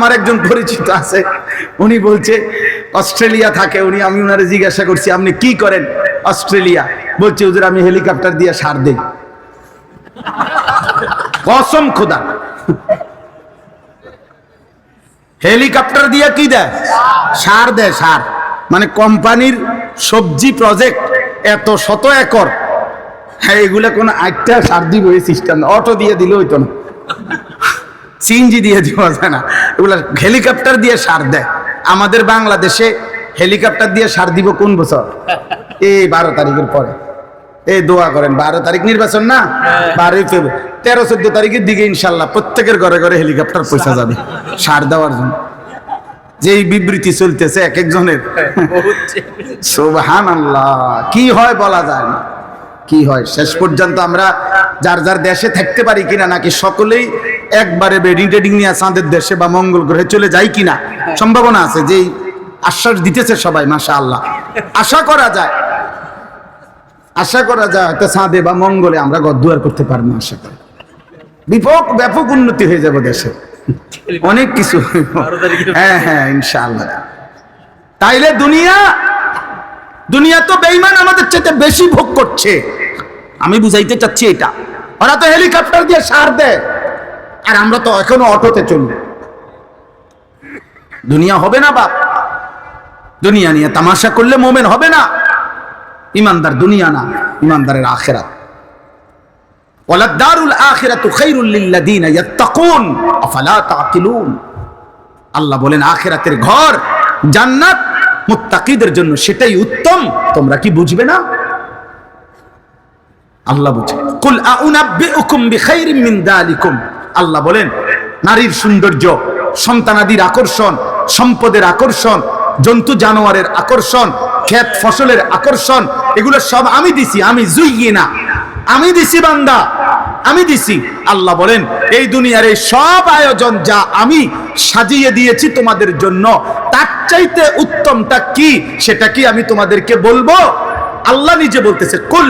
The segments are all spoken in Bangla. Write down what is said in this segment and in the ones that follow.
আমার একজন পরিচিত আছে, উনি বলছে, অস্ট্রেলিয়া থাকে। উনি, আমি ওনারে জিজ্ঞাসা করছি, আপনি কি করেন? অস্ট্রেলিয়া। বলছে, হুজুর, আমি হেলিকপ্টার দিয়ে সার দেই। কসম খোদা। হেলিকপ্টার দিয়ে কি দেয়? সার দেয়, সার। মানে কোম্পানির সবজি প্রজেক্ট এত শত একর? হ্যাঁ এগুলা কোনো আটটা সার দিব এই সিস্টেম অটো দিয়ে দিলে হইতো না। সিএনজি দিয়ে দেওয়া যায় না। এগুলা হেলিকপ্টার দিয়ে সার দেয়। আমাদের বাংলাদেশে হেলিকপ্টার দিয়ে সার দিব কোন বছর? এই বারো তারিখের পরে। এই দোয়া করেন বারো তারিখ নির্বাচন না? বারোই ফেব্রুয়ারি তেরো চোদ্দ তারিখের দিকে ইনশাল্লাহ প্রত্যেকের ঘরে ঘরে হেলিকপ্টার পয়সা যাবে সার দেওয়ার জন্য। যেই বিবৃতি চলতেছে এক একজনের। আল্লাহ কি হয় বলা যায় না। কি হয়? শেষ পর্যন্ত আমরা যার যার দেশে থাকতে পারি কিনা নাকি সকলেই একবারে বেডিং টেডিং নিয়ে চাঁদের দেশে বা মঙ্গল গ্রহে চলে যাই কিনা? সম্ভাবনা আছে যেই আশ্বাস দিতেছে সবাই মাশা আল্লাহ আশা করা যায়। আশা করা যায় হয়তো চাঁদে বা মঙ্গলে আমরা গদ্দুয়ার করতে পারব আশা করি। ব্যাপক ব্যাপক উন্নতি হয়ে যাবে দেশে। অনেক কিছু। হ্যাঁ হ্যাঁ ইনশাআল্লাহ। তাইলে দুনিয়া দুনিয়া তো বেইমান আমাদের চাইতে বেশি ভোগ করছে। আমি বুঝাইতে চাচ্ছি এটা। ওরা তো হেলিকপ্টার দিয়ে সার দেয়। আর আমরা তো এখনও অটোতে চলব। দুনিয়া হবে না বাপ। দুনিয়া নিয়ে তামাশা করলে মোমেন হবে না। ইমানদার দুনিয়া না, ইমানদারের তাকিলুন। আল্লাহ বলেন ঘর জান্নাত, মুত্তাকিদের জন্য সেটাই উত্তম। তোমরা কি বুঝবে না? আল্লাহ বুঝে কুল আউনাব্বিউকুম বিখাইরিম আল্লাহ বলেন, নারীর সৌন্দর্য, সন্তানাদির আকর্ষণ, সম্পদের আকর্ষণ, জন্তু জানোয়ারের আকর্ষণ, ক্ষেত ফসলের আকর্ষণ, এগুলো সব আমি দিছি, আমি জুইয়ে না আমি দিছি বান্দা, আমি দিছি। আল্লাহ বলেন, এই দুনিয়ার এই সব আয়োজন যা আমি সাজিয়ে দিয়েছি তোমাদের জন্য, তার চাইতে উত্তমটা কি, সেটা কি আমি তোমাদেরকে বলব? আল্লাহ নিজে বলতেছে, কুল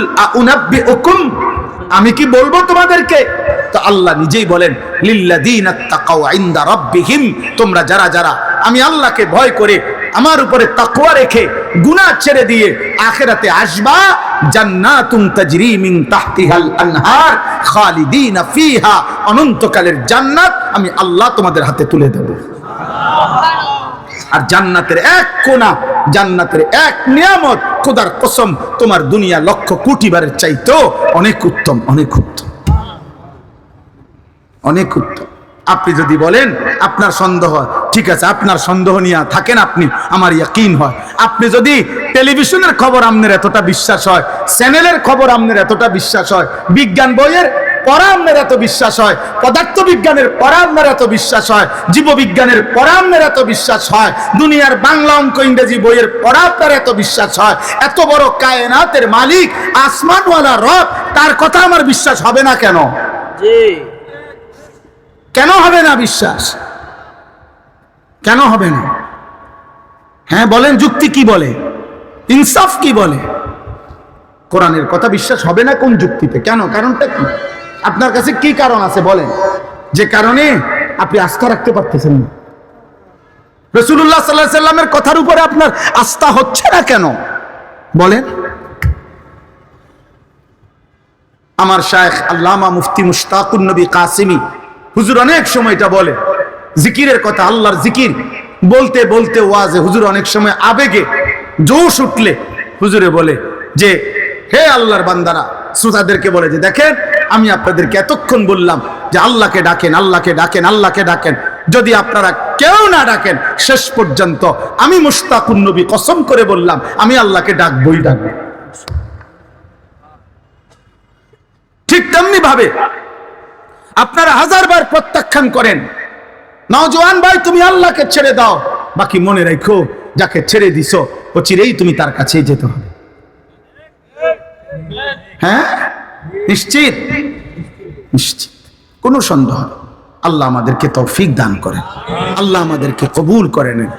আমি কি বলব তোমাদেরকে? তো আল্লাহ নিজেই বলেন ইনদা রাব্বিহিম তোমরা যারা যারা, আমি আল্লাহকে ভয় করে আমার উপরে তাকওয়া রেখে গুনাহ ছেড়ে দিয়ে আখেরাতে আসবা অনন্তকালের জান্নাত আমি আল্লাহ তোমাদের হাতে তুলে দেব। আর জান্নাতের এক জান্নাতের এক নিয়ামত, খোদার কসম, তোমার দুনিয়া লক্ষ কোটি বারের চাইতো অনেক উত্তম অনেক উত্তম। অনেক উত্তম। আপনি যদি বলেন, আপনার সন্দেহ ঠিক আছে, আপনার সন্দেহ নিয়ে থাকেন আপনি, আমার ইয়াকিন হয়। আপনি যদি টেলিভিশনের খবর আপনার এতটা বিশ্বাস হয়, চ্যানেলের খবর আপনার এতটা বিশ্বাস হয়, বিজ্ঞান বইয়ের পড়া আপনার এত বিশ্বাস হয় পদার্থ বিজ্ঞানের পড়া আপনার এত বিশ্বাস হয়, জীববিজ্ঞানের পড়া আপনার এত বিশ্বাস হয়, দুনিয়ার বাংলা অঙ্ক ইংরেজি বইয়ের পড়া আপনার এত বিশ্বাস হয়, এত বড় কায়নাতের মালিক, আসমানওয়ালা রব, তার কথা আমার বিশ্বাস হবে না কেন? জি। কেন হবে না বিশ্বাস? কেন হবে না? হ্যাঁ বলেন, যুক্তি কি বলে? ইনসাফ কি বলে? কোরআনের কথা বিশ্বাস হবে না কোন যুক্তিতে? কেন? কারণটা কি? আপনার কাছে কি কারণ আছে বলেন? যে কারণে আপনি আস্থা রাখতে পারতেছেন না। রসুল্লাহ সাল্লাহ সাল্লামের কথার উপরে আপনার আস্থা হচ্ছে না কেন? বলেন। আমার শায়েখ আল্লামা মুফতি মুশতাকুন নবী কাসিমি হুজুর অনেক সময় এটা বলে। জিকিরের কথা, আল্লাহর জিকির। বলতে বলতে ওয়াজে হুজুর অনেক সময় আবেগে জোশ উঠলে হুজুরে বলে যে, হে আল্লাহর বান্দারা, শ্রোতাদেরকে বলে যে, দেখেন, আমি আপনাদেরকে এতক্ষণ বললাম যে আল্লাহকে ডাকেন আল্লাহকে ডাকেন আল্লাহকে ডাকেন। যদি আপনারা কেউ না ডাকেন, শেষ পর্যন্ত আমি মুশতাকুন নবী, কসম করে বললাম, আমি আল্লাহকে ডাকবই ডাকবো। ঠিক তেমনি ভাবে আপনারা হাজারবার প্রত্যাখ্যান করেন। নওজোয়ান ভাই, তুমি আল্লাহকে ছেড়ে দাও। বাকি মনে রেখো, যাকে ছেড়ে দিছ ও চিরেই তুমি তার কাছেই যেতে হবে। হ্যাঁ? নিশ্চিত? নিশ্চিত। কোনো সন্দেহ আল্লাহ আমাদেরকে তৌফিক দান করেন। আল্লাহ আমাদেরকে কবুল করে নেন।